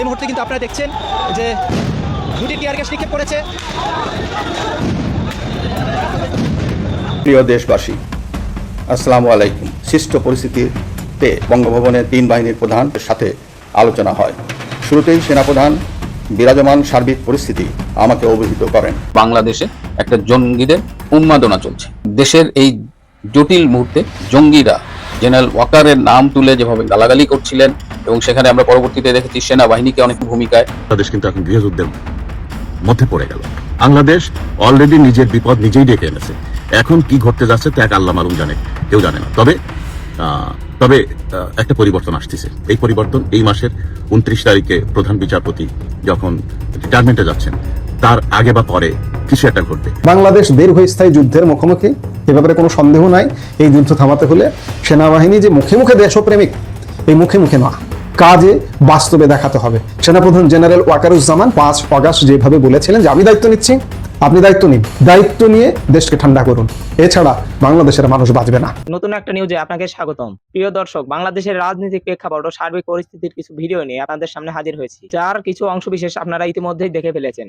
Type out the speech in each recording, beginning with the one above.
এই মুহূর্তে কিন্তু আপনারা দেখছেন যে দুটি টিয়ার গ্যাস নিক্ষেপ করেছে। প্রিয় দেশবাসী আসসালামু আলাইকুম। সৃষ্ট পরিস্থিতিতে বঙ্গভবনে তিন বাহিনীর প্রধানের সাথে আলোচনা হয়। শুরুতেই সেনাপ্রধান বিরাজমান সার্বিক পরিস্থিতি আমাকে অভিহিত করেন। বাংলাদেশে একটা জঙ্গিদের উন্মাদনা চলছে। দেশের এই জটিল মুহূর্তে জঙ্গিরা জেনারেল ওয়াকারের নাম তুলে যেভাবে গালাগালি করছিলেন এবং সেখানে আমরা পরবর্তীতে দেখেছি সেনাবাহিনীকে অনেক ভূমিকায়। বাংলাদেশ কিন্তু এখন গৃহযুদ্ধের মধ্যে পড়ে গেল। বাংলাদেশ অলরেডি নিজের বিপদ নিজেই ডেকে এনেছে। এখন কি ঘটতে যাচ্ছে তা এক আল্লাহ মালুম জানে কেউ জানে না। তবে আহ, তবে আহ, একটা পরিবর্তন আসতেছে। এই পরিবর্তন এই মাসের উনত্রিশ তারিখে প্রধান বিচারপতি যখন রিটায়ারমেন্টে যাচ্ছেন তার আগে বা পরে কিছু একটা ঘটবে। বাংলাদেশ দীর্ঘস্থায়ী যুদ্ধের মুখোমুখি এ ব্যাপারে কোনো সন্দেহ নাই। এই যুদ্ধ থামাতে হলে সেনাবাহিনী যে মুখে মুখে দেশপ্রেমিক এই মুখে মুখে না কাজে বাস্তবে দেখাতে হবে। সেনাপ্রধান জেনারেল ওয়াকারুজ্জামান পাঁচ অগাস্ট যেভাবে বলেছিলেন যে, আমি দায়িত্ব নিচ্ছি, আপনি দায়িত্ব নিন। দায়িত্ব নিয়ে দেশকে ঠান্ডা করুন। এছাড়া বাংলাদেশের মানুষ বাঁচবে না। নতুন একটা নিউজে আপনাকে স্বাগতম। প্রিয় দর্শক, বাংলাদেশের রাজনৈতিক প্রেক্ষাপট ও সার্বিক পরিস্থিতির কিছু ভিডিও নিয়ে আপনাদের সামনে হাজির হয়েছি। যার কিছু অংশ বিশেষ আপনারা ইতিমধ্যেই দেখে ফেলেছেন।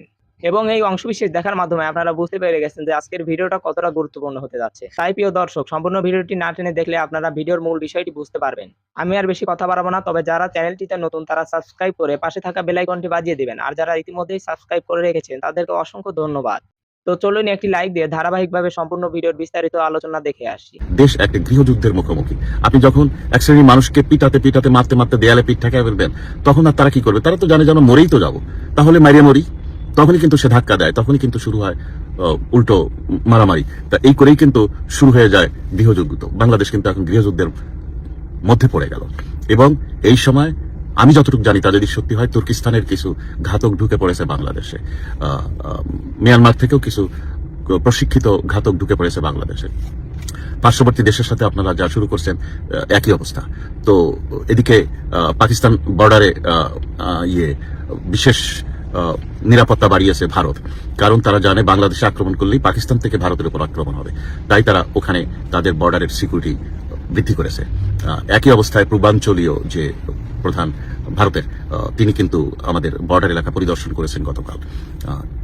এবং এই অংশবিশেষ দেখার মাধ্যমে আপনারা বুঝতে পেরে গেছেন যে আজকের ভিডিওটা কতটা গুরুত্বপূর্ণ হতে যাচ্ছে। তাই প্রিয় দর্শক, সম্পূর্ণ ভিডিওটি না টেনে দেখলে আপনারা ভিডিওর মূল বিষয়টি বুঝতে পারবেন। আমি আর বেশি কথা বাড়াবো না, তবে যারা চ্যানেলটিতে নতুন তারা সাবস্ক্রাইব করে পাশে থাকা বেল আইকনটি বাজিয়ে দিবেন। আর যারা ইতিমধ্যেই সাবস্ক্রাইব করে রেখেছেন, তাদেরকে অসংখ্য ধন্যবাদ। তো চলুন একটি লাইক দিয়ে ধারাবাহিকভাবে সম্পূর্ণ ভিডিওর বিস্তারিত আলোচনা দেখে আসি। দেশ একটা গৃহযুদ্ধের মুখোমুখি। আপনি যখন এক শ্রেণির মানুষকে পিটাতে পিটাতে, মারতে মারতে দেয়ালে পিঠ ঠেকায় ফেলবেন, তখন আর তারা কি করবে? তারা তো জানে যেন মরেই তো যাব। তাহলে মারিয়ে মরি। তখনই কিন্তু সে ধাক্কা দেয়, তখনই কিন্তু শুরু হয় উল্টো মারামারি। তা এই করেই কিন্তু শুরু হয়ে যায় গৃহযুদ্ধ। বাংলাদেশ কিন্তু এখন গৃহযুদ্ধের মধ্যে পড়ে গেল। এবং এই সময় আমি যতটুকু জানি তা যদি সত্যি হয়, তুর্কিস্তানের কিছু ঘাতক ঢুকে পড়েছে বাংলাদেশে। মিয়ানমার থেকেও কিছু প্রশিক্ষিত ঘাতক ঢুকে পড়েছে বাংলাদেশে। পার্শ্ববর্তী দেশের সাথে আপনারা যা শুরু করছেন একই অবস্থা। তো এদিকে পাকিস্তান বর্ডারে ইয়ে বিশেষ নিরাপত্তা বাড়িয়েছে ভারত। কারণ তারা জানে বাংলাদেশে আক্রমণ করলেই পাকিস্তান থেকে ভারতের উপর আক্রমণ হবে। তাই তারা ওখানে তাদের বর্ডারের সিকিউরিটি বৃদ্ধি করেছে। একই অবস্থায় পূর্বাঞ্চলীয় যে প্রধান ভারতের তিনি কিন্তু আমাদের বর্ডার এলাকা পরিদর্শন করেছেন গতকাল।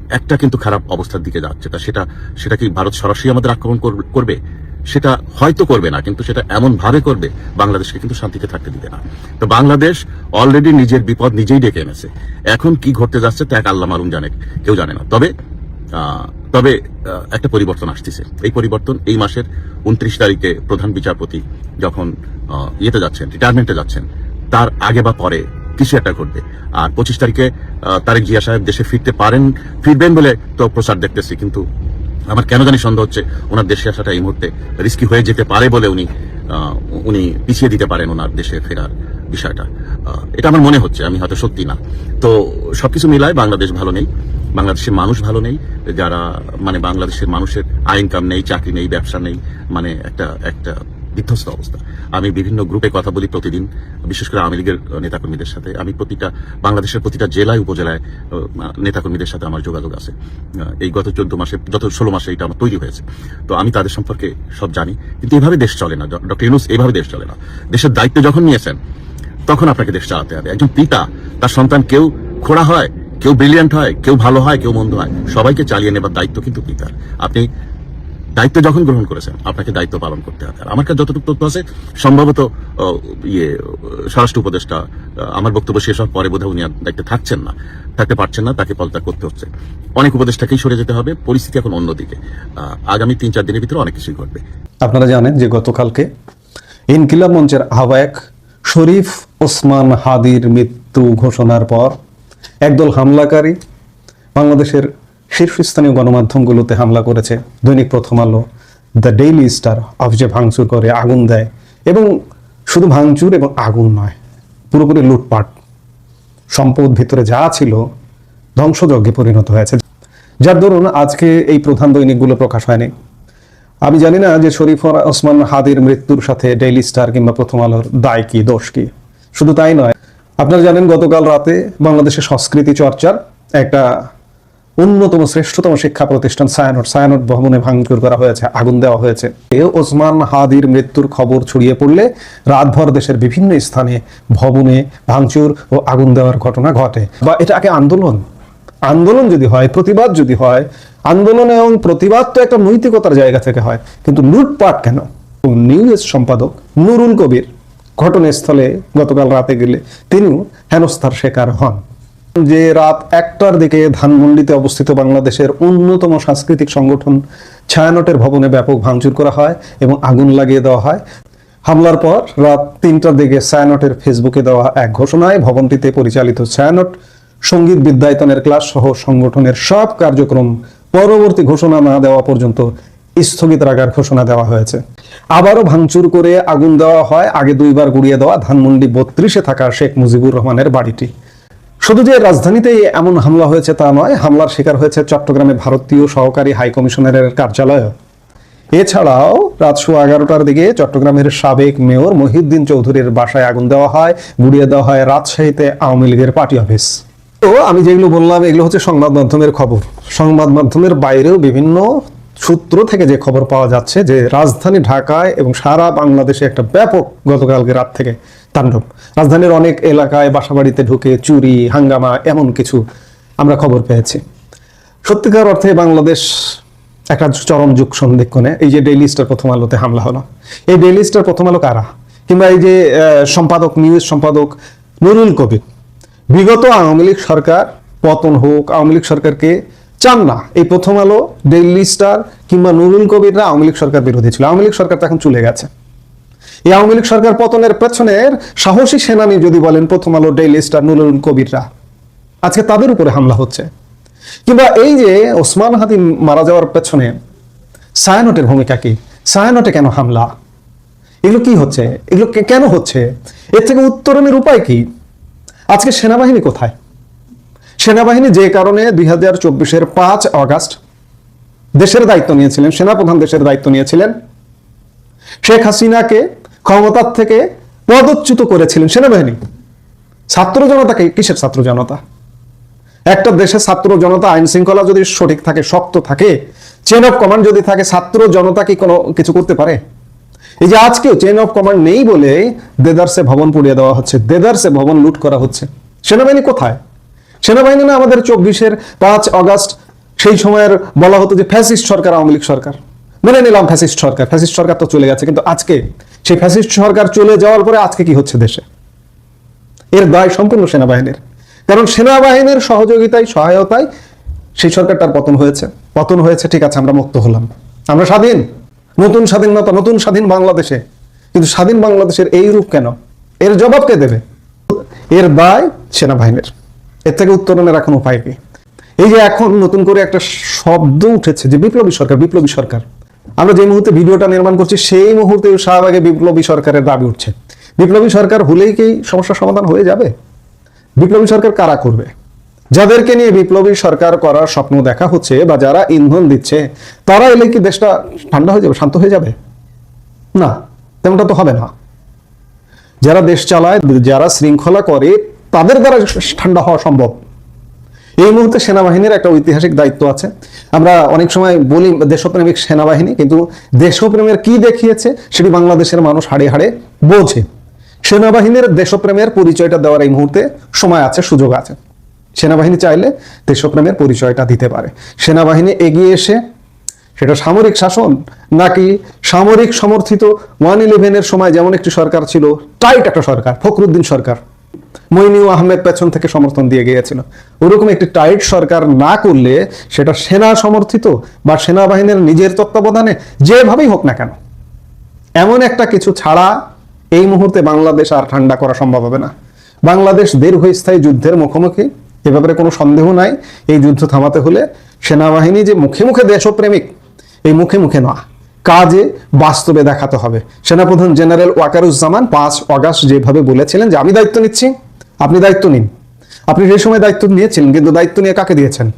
একটা কিন্তু খারাপ অবস্থার দিকে যাচ্ছে। তা সেটা সেটা কি ভারত সরাসরি আমাদের আক্রমণ করবে? সেটা হয়তো করবে না, কিন্তু সেটা এমন ভাবে করবে, বাংলাদেশকে কিন্তু শান্তিতে থাকতে দিবে না। তো বাংলাদেশ অলরেডি নিজের বিপদ নিজেই ডেকে এনেছে। এখন কি ঘটতে যাচ্ছে তা এক আল্লাহ মারুম জানে, কেউ জানে না। তবে তবে একটা পরিবর্তন আসতেছে। এই পরিবর্তন এই মাসের উনত্রিশ তারিখে প্রধান বিচারপতি যখন ইয়েতে যাচ্ছেন রিটায়ারমেন্টে যাচ্ছেন, তার আগে বা পরে কিছু একটা ঘটবে। আর পঁচিশ তারিখে তারেক জিয়া সাহেব দেশে ফিরতে পারেন, ফিরবেন বলে তো প্রচার দেখতেছি, কিন্তু আমার কেন জানি সন্দেহ হচ্ছে, ওনার দেশে আসাটা এই মুহূর্তে রিস্কি হয়ে যেতে পারে বলে উনি উনি পিছিয়ে দিতে পারেন ওনার দেশে ফেরার বিষয়টা। এটা আমার মনে হচ্ছে, আমি হয়তো সত্যি না। তো সবকিছু মিলায় বাংলাদেশ ভালো নেই, বাংলাদেশের মানুষ ভালো নেই, যারা মানে বাংলাদেশের মানুষের আয় ইনকাম নেই, চাকরি নেই, ব্যবসা নেই মানে একটা একটা বিধ্বস্ত অবস্থা। আমি বিভিন্ন গ্রুপে কথা বলি প্রতিদিন, বিশেষ করে আওয়ামী লীগের নেতাকর্মীদের সাথে। আমি প্রতিটা, বাংলাদেশের প্রতিটা জেলায়, উপজেলায় নেতাকর্মীদের সাথে আমার যোগাযোগ আছে। এই গত চোদ্দ মাসে, গত ষোলো মাসে এটা আমার তৈরি হয়েছে। তো আমি তাদের সম্পর্কে সব জানি, কিন্তু এভাবে দেশ চলে না। ডক্টর ইউনুস এভাবে দেশ চলে না। দেশের দায়িত্ব যখন নিয়েছেন, তখন আপনাকে দেশ চালাতে হবে। একজন পিতা, তার সন্তান কেউ খোড়া হয়, কেউ ব্রিলিয়ান্ট হয়, কেউ ভালো হয়, কেউ মন্দ হয়, সবাইকে চালিয়ে নেবার দায়িত্ব কিন্তু পিতার। আপনি দায়িত্ব যখন গ্রহণ করেছেন, আপনাকে দায়িত্ব পালন করতে হবে। আমার কাছে যতটুকু তথ্য আছে, সম্ভবত ইয়ে স্বরাষ্ট্র উপদেষ্টা আমার বক্তব্য শেষ হওয়ার পরে বোধহয় উনি দায়িত্বে থাকছেন না, থাকতে পারছেন না, তাকে পদত্যাগ করতে হচ্ছে। অনেক উপদেষ্টাকেই সরে যেতে হবে, পরিস্থিতি এখন অন্যদিকে। আগামী তিন চার দিনের ভিতরে অনেক কিছুই ঘটবে। আপনারা জানেন যে গতকালকে ইনকিলাব মঞ্চের আহ্বায়ক শরীফ ওসমান হাদির মৃত্যু ঘোষণার পর একদল হামলাকারী বাংলাদেশের শীর্ষস্থানীয় গণমাধ্যমগুলোতে হামলা করেছে। দৈনিক প্রথম আলো, দ্য ডেইলি স্টার, অফিসে ভাঙচুর করে, আগুন দেয় এবং শুধু ভাঙচুর এবং আগুন নয়, পুরোপুরি লুটপাট। সম্পদ ভিতরে যা ছিল ধ্বংসযজ্ঞে পরিণত হয়েছে। যার দরুন আজকে এই প্রধান দৈনিকগুলো প্রকাশ হয়নি। আমি জানি না যে শরীফ ওসমান হাদির মৃত্যুর সাথে ডেইলি স্টার কিংবা প্রথম আলোর দায় কি, দোষ কি? শুধু তাই নয়, আপনারা জানেন গতকাল রাতে বাংলাদেশের সংস্কৃতি চর্চার একটা অন্যতম শ্রেষ্ঠতম শিক্ষা প্রতিষ্ঠান সায়ানট। সায়ানট ভবনে ভাঙচুর করা হয়েছে, আগুন দেওয়া হয়েছে। এ ওসমান হাদির মৃত্যুর খবর ছড়িয়ে পড়লে রাতভর দেশের বিভিন্ন স্থানে ভবনে ভাঙচুর ও আগুন দেওয়ার ঘটনা ঘটে। বা এটা আগে আন্দোলন? আন্দোলন যদি হয়, প্রতিবাদ যদি হয়, আন্দোলন এবং প্রতিবাদ তো একটা নৈতিকতার জায়গা থেকে হয়। কিন্তু লুটপাট কেন? নিউজ সম্পাদক নুরুল কবির ঘটনাস্থলে গতকাল রাতে গেলে তিনিও হেনস্থার শিকার হন। যে রাত একটার দিকে ধানমন্ডিতে অবস্থিত বাংলাদেশের অন্যতম সাংস্কৃতিক সংগঠন ছায়ানটের ভবনে ব্যাপক ভাঙচুর করা হয় এবং আগুন লাগিয়ে দেওয়া হয়। হামলার পর রাত তিনটার দিকে ছায়ানটের ফেসবুকে দেওয়া এক ঘোষণায় ভবনটিতে পরিচালিত ছায়ানট, সংগীত বিদ্যায়তনের ক্লাস সহ সংগঠনের সব কার্যক্রম পরবর্তী ঘোষণা না দেওয়া পর্যন্ত স্থগিত রাখার ঘোষণা দেওয়া হয়েছে। আবারও ভাঙচুর করে আগুন দেওয়া হয়। আগে দুইবার গুড়িয়ে দেওয়া ধানমন্ডি বত্রিশে থাকা শেখ মুজিবুর রহমানের বাড়িটি। শুধু যে রাজধানীতেই এমন হামলা হয়েছে তা নয়, হামলার শিকার হয়েছে চট্টগ্রামে ভারতীয় সহকারী হাই কমিশনারের কার্যালয় এছাড়াও রাত সোয়া এগারোটার দিকে চট্টগ্রামের সাবেক মেয়র মহিউদ্দিন চৌধুরীর বাসায় আগুন দেওয়া হয় গুড়িয়ে দেওয়া হয় রাজশাহীতে আওয়ামী লীগের পার্টি অফিস। তো আমি যেগুলো বললাম, এগুলো হচ্ছে সংবাদ মাধ্যমের খবর। সংবাদ মাধ্যমের বাইরেও বিভিন্ন সূত্র থেকে যে খবর পাওয়া যাচ্ছে যে রাজধানী ঢাকায় এবং সারা বাংলাদেশে একটা ব্যাপক গতকালকে রাত থেকে তাণ্ডব। রাজধানীর অনেক এলাকায় বাসাবাড়িতে ঢুকে চুরি, হাঙ্গামা এমন কিছু আমরা খবর পেয়েছি। সত্যিকার অর্থে বাংলাদেশ একটা চরম যুগ সন্ধিক্ষণে। এই যে ডেইলি স্টার প্রথম আলোতে হামলা হলো। এই ডেইলি স্টার প্রথম আলো কারা? কিংবা এই যে সম্পাদক নিউজ সম্পাদক নুরুল কবির। বিগত আওয়ামী লীগ সরকার পতন হোক, আওয়ামী লীগ সরকারকে চান না এই প্রথম আলো ডেইলি স্টার কিংবা নুরুল কবিররা আওয়ামী লীগ সরকার বিরোধী ছিল। আওয়ামী লীগ সরকার তো এখন চলে গেছে। এই আওয়ামী লীগ সরকার পতনের পেছনের সাহসী সেনানি যদি বলেন প্রথম আলো ডেইলি স্টার নুরুল কবিররা, আজকে তাদের উপরে হামলা হচ্ছে। কিংবা এই যে ওসমান হাদি মারা যাওয়ার পেছনে সায়ানটের ভূমিকা কি? সায়ানটে কেন হামলা? এগুলো কি হচ্ছে? এগুলো কেন হচ্ছে? এর থেকে উত্তরণের উপায় কি? আজকে সেনাবাহিনী কোথায়? সেনাবাহিনী যে কারণে দুই হাজার চব্বিশের পাঁচ অগাস্ট দেশের দায়িত্ব নিয়েছিলেন, সেনাপ্রধান দেশের দায়িত্ব নিয়েছিলেন, শেখ হাসিনাকে ক্ষমতার থেকে পদচ্যুত করেছিলেন সেনাবাহিনী। ছাত্র জনতাকে কিসের ছাত্র জনতা? একটা দেশের ছাত্র জনতা আইন শৃঙ্খলা যদি সঠিক থাকে, শক্ত থাকে চেন অফ কমান্ড যদি থাকে, ছাত্র জনতা কি কোনো কিছু করতে পারে? এই যে আজকেও চেন অফ কমান্ড নেই বলে দেদারসে ভবন পুড়িয়ে দেওয়া হচ্ছে, দেদারসে ভবন লুট করা হচ্ছে। সেনাবাহিনী কোথায়? সেনাবাহিনী না আমাদের চব্বিশের পাঁচ অগাস্ট সেই সময়ের বলা হতো যে ফ্যাসিস্ট সরকার, আওয়ামী লীগ সরকার। মেনে নিলাম ফ্যাসিস্ট সরকার ফ্যাসিস্ট সরকার তো চলে গেছে, কিন্তু আজকে সেই ফ্যাসিস্ট সরকার চলে যাওয়ার পরে আজকে কি হচ্ছে দেশে? এর দায় সম্পূর্ণ সেনাবাহিনীর। কারণ সেনাবাহিনীর সহযোগিতায়, সহায়তায় সেই সরকারটার পতন হয়েছে। পতন হয়েছে, ঠিক আছে, আমরা মুক্ত হলাম। আমরা স্বাধীন। নতুন স্বাধীনতা, নতুন স্বাধীন বাংলাদেশে। কিন্তু স্বাধীন বাংলাদেশের এই রূপ কেন? এর জবাব কে দেবে? এর দায় সেনাবাহিনীর। এর থেকে উত্তরণের এখন উপায় কি? এই যে এখন নতুন করে একটা শব্দ উঠেছে যে বিপ্লবী সরকার বিপ্লবী সরকার। আমরা যে মুহূর্তে ভিডিওটা নির্মাণ করছি, সেই মুহূর্তে শাহবাগে বিপ্লবী সরকারের দাবি উঠছে। বিপ্লবী সরকার হলেই কি সমস্যার সমাধান হয়ে যাবে? বিপ্লবী সরকার কারা করবে? যাদেরকে নিয়ে বিপ্লবী সরকার করার স্বপ্ন দেখা হচ্ছে বা যারা ইন্ধন দিচ্ছে, তারা এলে কি দেশটা ঠান্ডা হয়ে যাবে, শান্ত হয়ে যাবে? না, তেমনটা তো হবে না। যারা দেশ চালায়, যারা শৃঙ্খলা করে তাদের দ্বারা ঠান্ডা হওয়া সম্ভব। এই মুহূর্তে সেনাবাহিনীর একটা ঐতিহাসিক দায়িত্ব আছে। আমরা অনেক সময় বলি দেশপ্রেমিক সেনাবাহিনী, কিন্তু দেশপ্রেমের কি দেখিয়েছে সেটি বাংলাদেশের মানুষ হাড়ে হাড়ে বোঝে। সেনাবাহিনীর দেশপ্রেমের পরিচয়টা দেওয়ার এই মুহূর্তে সময় আছে, সুযোগ আছে। সেনাবাহিনী চাইলে দেশপ্রেমের পরিচয়টা দিতে পারে। সেনাবাহিনী এগিয়ে এসে সেটা সামরিক শাসন নাকি সামরিক সমর্থিত ওয়ান ইলেভেনের সময় যেমন একটি সরকার ছিল, টাইট একটা সরকার, ফখরুদ্দিন সরকার। মইনিউ আহমেদ পেছন থেকে সমর্থন দিয়ে গিয়েছিল। ওরকম একটি টাইট সরকার না করলে সেটা সেনা সমর্থিত বা সেনাবাহিনীর নিজের তত্ত্বাবধানে যেভাবেই হোক না কেন। এমন একটা কিছু ছাড়া এই মুহূর্তে বাংলাদেশ আর ঠান্ডা করা সম্ভব হবে না। বাংলাদেশ দীর্ঘস্থায়ী যুদ্ধের মুখোমুখি, এ ব্যাপারে কোনো সন্দেহ নাই। এই যুদ্ধ থামাতে হলে সেনাবাহিনী যে মুখে মুখে দেশপ্রেমিক, এই মুখে মুখে না। কাজে বাস্তবে দেখাতে হবে। সেনাপ্রধান জেনারেল ওয়াকারুজ্জামান পাঁচ অগাস্ট যেভাবে বলেছিলেন যে, আমি দায়িত্ব নিচ্ছি। আপনি দায়িত্ব নিন। আপনি সেই সময় দায়িত্ব নিয়েছিলেন কিন্তু দায়িত্ব নিয়ে কাকে দিয়েছেন?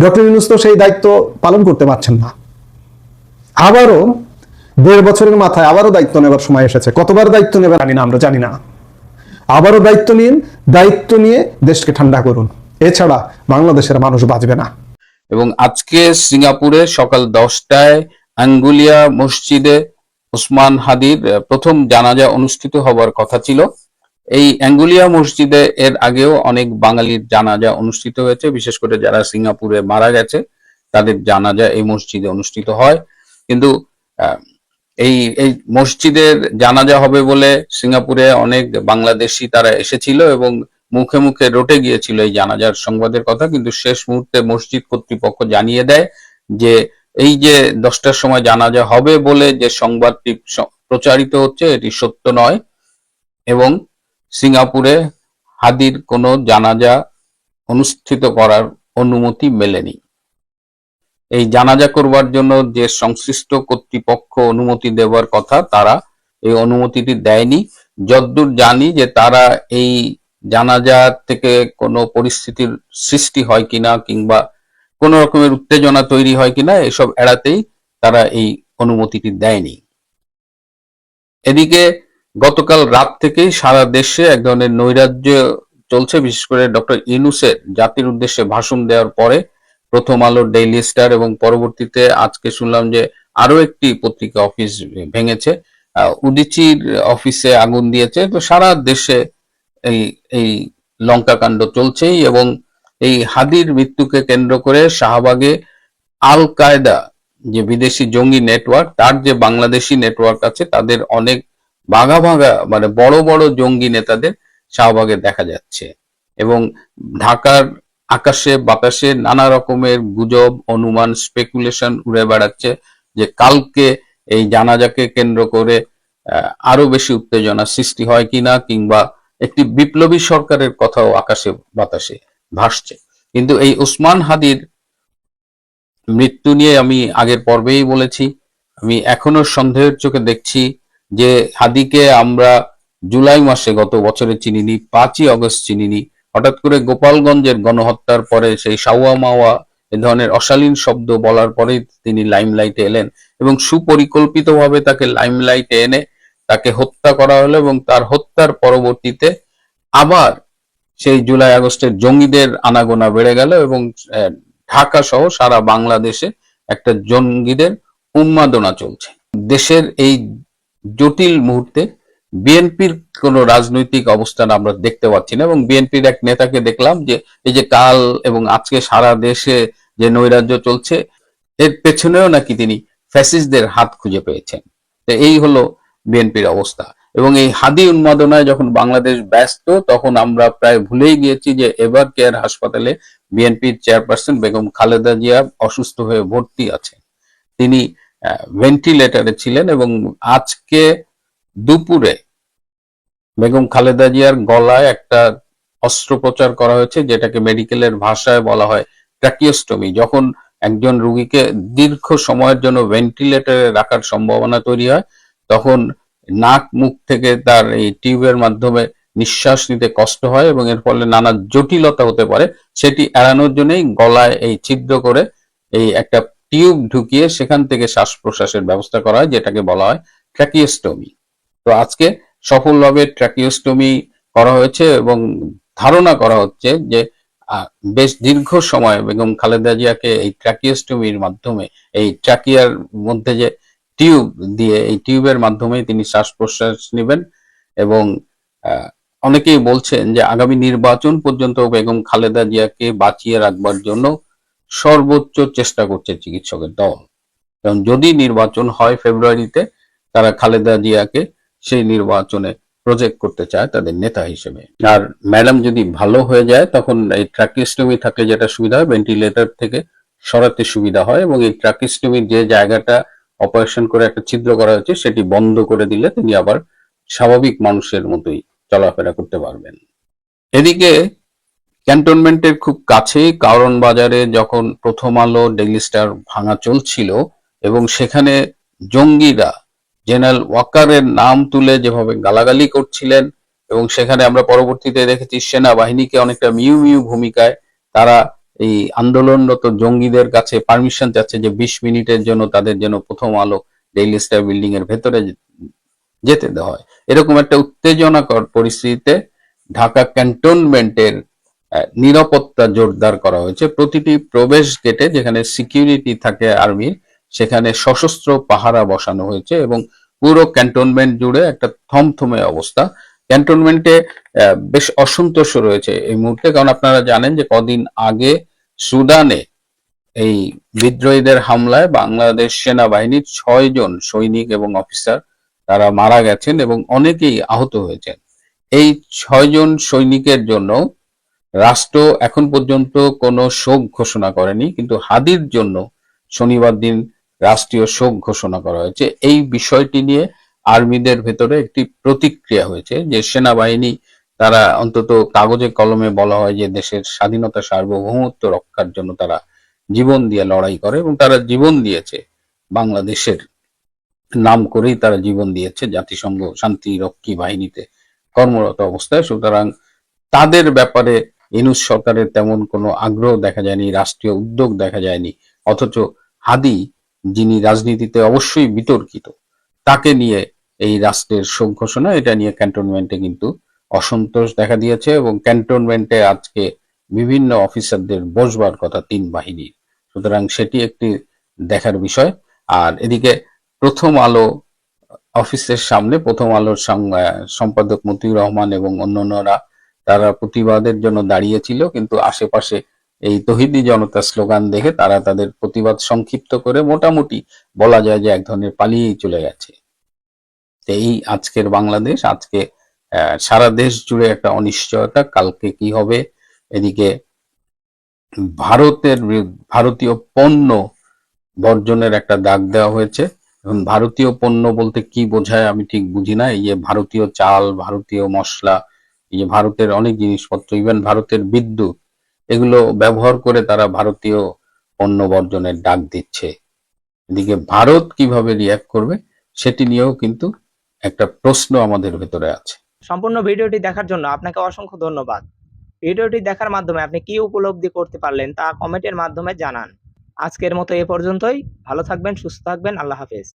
ডক্টর ইউনুস তো সেই দায়িত্ব পালন করতে পারছেন না। আবারও দেড় বছরের মাথায় আবারও দায়িত্ব নেবার সময় এসেছে। কতবার দায়িত্ব নেবেন জানি না, আমরা জানি না। আবারও দায়িত্ব নিন, দায়িত্ব নিয়ে দেশকে ঠান্ডা করুন। এছাড়া বাংলাদেশের মানুষ বাঁচবে না। এবং আজকে সিঙ্গাপুরে সকাল দশটায় আঙ্গুলিয়া মসজিদে ওসমান হাদির প্রথম জানাজা অনুষ্ঠিত হবার কথা ছিল। এই অ্যাঙ্গুলিয়া মসজিদে এর আগেও অনেক বাঙালির জানাজা অনুষ্ঠিত হয়েছে, বিশেষ করে যারা সিঙ্গাপুরে মারা গেছে, তাদের জানাজা এই মসজিদে অনুষ্ঠিত হয়। কিন্তু এই এই মসজিদের জানাজা হবে বলে সিঙ্গাপুরে অনেক বাংলাদেশি তারা এসেছিল এবং মুখে মুখে রটে গিয়েছিল এই জানাজার সংবাদের কথা, কিন্তু শেষ মুহূর্তে মসজিদ কর্তৃপক্ষ জানিয়ে দেয় যে, এই যে দশটার সময় জানাজা হবে বলে যে সংবাদটি প্রচারিত হচ্ছে, এটি সত্য নয় এবং সিঙ্গাপুরে হাদির কোনো জানাজা অনুষ্ঠিত করার অনুমতি মেলেনি। এই জানাজা করবার জন্য যে সংশ্লিষ্ট কর্তৃপক্ষ অনুমতি দেওয়ার কথা, তারা এই অনুমতিটি দেয়নি। যদ্দূর জানি যে তারা এই জানাজা থেকে কোনো পরিস্থিতির সৃষ্টি হয় কিনা কিংবা কোনো রকমের উত্তেজনা তৈরি হয় কিনা, এসব এড়াতেই তারা এই অনুমতিটি দেয়নি। এদিকে গতকাল রাত থেকেই সারা দেশে এক ধরনের নৈরাজ্য চলছে, বিশেষ করে ডক্টর ইনুসের জাতির উদ্দেশ্যে ভাষণ দেওয়ার পরে প্রথম আলো, ডেইলি স্টার এবং পরবর্তীতে আজকে শুনলাম যে আরও একটি পত্রিকা অফিস ভেঙেছে। উদিচির অফিসে আগুন দিয়েছে। তো সারা দেশে এই এই লঙ্কা কাণ্ড চলছেই এবং এই হাদির মৃত্যুকে কেন্দ্র করে শাহবাগে আল কায়দা, যে বিদেশি জঙ্গি নেটওয়ার্ক তার যে বাংলাদেশি নেটওয়ার্ক আছে, তাদের অনেক ভাগা ভাগা মানে বড় বড় জঙ্গি নেতাদের শাহবাগে দেখা যাচ্ছে। এবং ঢাকার আকাশে বাতাসে নানা রকমের গুজব, অনুমান স্পেকুলেশন উড়ে বেড়াচ্ছে যে কালকে এই জানাজাকে কেন্দ্র করে আরও বেশি উত্তেজনা সৃষ্টি হয় কিনা কিংবা একটি বিপ্লবী সরকারের কথাও আকাশে বাতাসে ভাসছে। কিন্তু এই উসমান হাদির মৃত্যু নিয়ে আমি আগের পর্বেই বলেছি, আমি এখনও সন্দেহের চোখে দেখছি যে হাদিকে আমরা জুলাই মাসে গত বছরে চিনিনি, পাঁচই অগস্ট চিনিনি। হঠাৎ করে গোপালগঞ্জের গণহত্যার পরে সেই সাওয়া মাওয়া, এ ধরনের অশালীন শব্দ বলার পরেই তিনি লাইমলাইটে এলেন এবং সুপরিকল্পিতভাবে তাকে লাইমলাইটে এনে তাকে হত্যা করা হলো এবং তার হত্যার পরবর্তীতে আবার সেই জুলাই আগস্টের জঙ্গিদের আনাগোনা বেড়ে গেল এবং ঢাকা সহ সারা বাংলাদেশে একটা জঙ্গিদের উন্মাদনা চলছে। দেশের এই জটিল মুহূর্তে বিএনপির কোনো রাজনৈতিক অবস্থান আমরা দেখতে পাচ্ছি না এবং বিএনপির এক নেতাকে দেখলাম যে এই যে কাল এবং আজকে সারা দেশে যে নৈরাজ্য চলছে, এর পেছনেও নাকি তিনি ফ্যাসিস্টদের হাত খুঁজে পেয়েছেন। এই হলো বিএনপির অবস্থা। এবং এই হাদি উন্মাদনায় যখন বাংলাদেশ ব্যস্ত, তখন আমরা প্রায় ভুলেই গিয়েছি যে এবার কেয়ার হাসপাতালে বিএনপির চেয়ারপারসন বেগম খালেদা জিয়া অসুস্থ হয়ে ভর্তি আছেন তিনি ভেন্টিলেটরে ছিলেন এবং আজকে দুপুরে বেগম খালেদা জিয়ার গলায় একটা অস্ত্রোপচার করা হয়েছে, যেটাকে মেডিকেলের ভাষায় বলা হয় ট্র্যাকিওস্টমি যখন একজন রুগীকে দীর্ঘ সময়ের জন্য ভেন্টিলেটরে রাখার সম্ভাবনা তৈরি হয়, তখন নাক মুখ থেকে তার এই টিউবের মাধ্যমে নিঃশ্বাস নিতে কষ্ট হয় এবং এর ফলে নানা জটিলতা হতে পারে। সেটি এড়ানোর জন্যই গলায় এই ছিদ্র করে এই একটা টিউব ঢুকিয়ে সেখান থেকে শ্বাস প্রশ্বাসের ব্যবস্থা করা হয়, যেটাকে বলা হয় ট্র্যাকিওস্টমি। তো আজকে সফলভাবে ট্র্যাকিওস্টমি করা হয়েছে এবং ধারণা করা হচ্ছে যে বেশ দীর্ঘ সময় বেগম খালেদা জিয়াকে এই ট্র্যাকিওস্টমির মাধ্যমে, এই ট্র্যাকিয়ার মধ্যে যে টিউব দিয়ে, এই টিউবের মাধ্যমে তিনি শ্বাস প্রশ্বাস নেবেন এবং অনেকেই বলছেন যে আগামী নির্বাচন পর্যন্ত বেগম খালেদা জিয়াকে বাঁচিয়ে রাখবার জন্য সর্বোচ্চ চেষ্টা করছে চিকিৎসকের দল। কারণ যদি নির্বাচন হয় ফেব্রুয়ারিতে, তারা খালেদা জিয়াকে সেই নির্বাচনে প্রজেক্ট করতে চায় তাদের নেতা হিসেবে। আর ম্যাডাম যদি ভালো হয়ে যায়, তখন এই ট্রাকিস্টমি থাকলে যেটা সুবিধা হয় ভেন্টিলেটর থেকে সরাতে সুবিধা হয় এবং এই ট্রাকিস্টমির যে জায়গাটা অপারেশন করে একটা ছিদ্র করা হয়েছে, সেটি বন্ধ করে দিলে তিনি আবার স্বাভাবিক মানুষের মতোই চলাফেরা করতে পারবেন। এদিকে ক্যান্টনমেন্টের খুব কাছেই কারণ বাজারে যখন প্রথম আলো ডেইলি স্টার ভাঙা চলছিল এবং সেখানে জঙ্গিরা, জেনারেল ওয়াকারের নাম তুলে যেভাবে গালাগালি করছিলেন এবং সেখানে আমরা পরবর্তীতে দেখেছি সেনাবাহিনীকে অনেকটা মিউ মিউ ভূমিকায় তারা এই আন্দোলনরত জঙ্গিদের কাছে পারমিশন চাচ্ছে যে বিশ মিনিটের জন্য তাদের যেন প্রথম আলো ডেইলি স্টার বিল্ডিং এর ভেতরে যেতে দেওয়া হয়। এরকম একটা উত্তেজনাকর পরিস্থিতিতে ঢাকা ক্যান্টনমেন্টের নিরাপত্তা জোরদার করা হয়েছে। প্রতিটি প্রবেশ গেটে যেখানে সিকিউরিটি থাকে আর্মির সেখানে সশস্ত্র পাহারা বসানো হয়েছে এবং পুরো ক্যান্টনমেন্ট জুড়ে একটা থমথমে অবস্থা। ক্যান্টনমেন্টে বেশ অসন্তোষ রয়েছে এই মুহূর্তে কারণ আপনারা জানেন যে কদিন আগে সুদানে এই বিদ্রোহীদের হামলায় বাংলাদেশ সেনাবাহিনীর ছয় জন সৈনিক এবং অফিসার তারা মারা গেছেন এবং অনেকেই আহত হয়েছেন। এই ছয়জন সৈনিকের জন্য রাষ্ট্র এখন পর্যন্ত কোনো শোক ঘোষণা করেনি, কিন্তু হাদির জন্য শনিবার দিন রাষ্ট্রীয় শোক ঘোষণা করা হয়েছে। এই বিষয়টি নিয়ে আর্মিদের ভেতরে একটি প্রতিক্রিয়া হয়েছে যে সেনাবাহিনী, তারা অন্তত কাগজে কলমে বলা হয় যে দেশের স্বাধীনতা সার্বভৌমত্ব রক্ষার জন্য তারা জীবন দিয়ে লড়াই করে এবং তারা জীবন দিয়েছে বাংলাদেশের। নাম করেই তারা জীবন দিয়েছে জাতিসংঘ শান্তি রক্ষী বাহিনীতে কর্মরত অবস্থায়। সুতরাং তাদের ব্যাপারে ইনুস সরকারের তেমন কোনো আগ্রহ দেখা যায়নি, রাষ্ট্রীয় উদ্যোগ দেখা যায়নি, অথচ হাদি, যিনি রাজনীতিতে অবশ্যই বিতর্কিত, তাকে নিয়ে এই রাষ্ট্রের শোক ঘোষণা, এটা নিয়ে ক্যান্টনমেন্টে কিন্তু অসন্তোষ দেখা দিয়েছে এবং ক্যান্টনমেন্টে আজকে বিভিন্ন অফিসারদের বসবার কথা তিন বাহিনীর। সুতরাং সেটি একটি দেখার বিষয়। আর এদিকে প্রথম আলো অফিসের সামনে, প্রথম আলোর সম্পাদক মতিউর রহমান এবং অন্যান্যরা তারা প্রতিবাদের জন্য দাঁড়িয়েছিল, কিন্তু আশেপাশে এই তহিদি জনতা স্লোগান দেখে তারা তাদের প্রতিবাদ সংক্ষিপ্ত করে মোটামুটি বলা যায় যে এক ধরনের পালিয়েই চলে গেছে। এই আজকের বাংলাদেশ, আজকে সারা দেশ জুড়ে একটা অনিশ্চয়তা, কালকে কি হবে? এদিকে ভারতের ভারতীয় পণ্য বর্জনের একটা ডাক দেওয়া হয়েছে। এখন ভারতীয় পণ্য বলতে কি বোঝায় আমি ঠিক বুঝি না, এই যে ভারতীয় চাল, ভারতীয় মশলা যে ভারতের অনেক জিনিসপত্র ইভেন ভারতের বিদ্যুৎ, এগুলো ব্যবহার করে তারা ভারতীয় পণ্য বর্জনের ডাক দিচ্ছে। এদিকে ভারত কীভাবে রিয়াক্ট করবে, সেটি নিয়েও কিন্তু একটা প্রশ্ন আমাদের ভেতরে আছে। সম্পূর্ণ ভিডিওটি দেখার জন্য আপনাকে অসংখ্য ধন্যবাদ। ভিডিওটি দেখার মাধ্যমে আপনি কি উপলব্ধি করতে পারলেন তা কমেন্টের মাধ্যমে জানান। আজকের মতো এ পর্যন্তই। ভালো থাকবেন, সুস্থ থাকবেন। আল্লাহ হাফেজ।